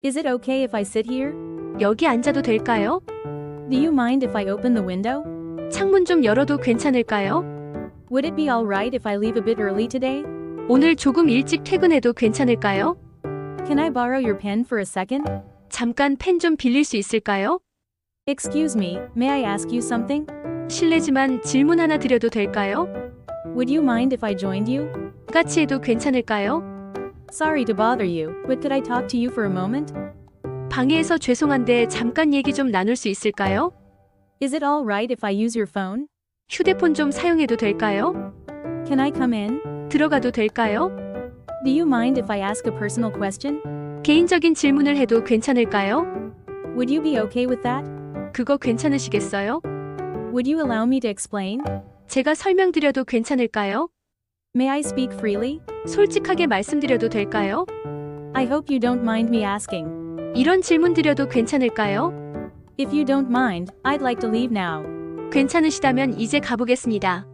Is it okay if I sit here? 여기 앉아도 될까요? Do you mind if I open the window? 창문 좀 열어도 괜찮을까요? Would it be alright if I leave a bit early today? 오늘 조금 일찍 퇴근해도 괜찮을까요? Can I borrow your pen for a second? 잠깐 펜 좀 빌릴 수 있을까요? Excuse me, may I ask you something? 실례지만 질문 하나 드려도 될까요? Would you mind if I joined you? 같이 해도 괜찮을까요? Sorry to bother you, but could I talk to you for a moment? 방해해서 죄송한데 잠깐 얘기 좀 나눌 수 있을까요? Is it alright if I use your phone? 휴대폰 좀 사용해도 될까요? Can I come in? 들어가도 될까요? Do you mind if I ask a personal question? 개인적인 질문을 해도 괜찮을까요? Would you be okay with that? 그거 괜찮으시겠어요? Would you allow me to explain? 제가 설명드려도 괜찮을까요? May I speak freely? 솔직하게 말씀드려도 될까요? I hope you don't mind me asking. 이런 질문 드려도 괜찮을까요? If you don't mind, I'd like to leave now. 괜찮으시다면 이제 가보겠습니다.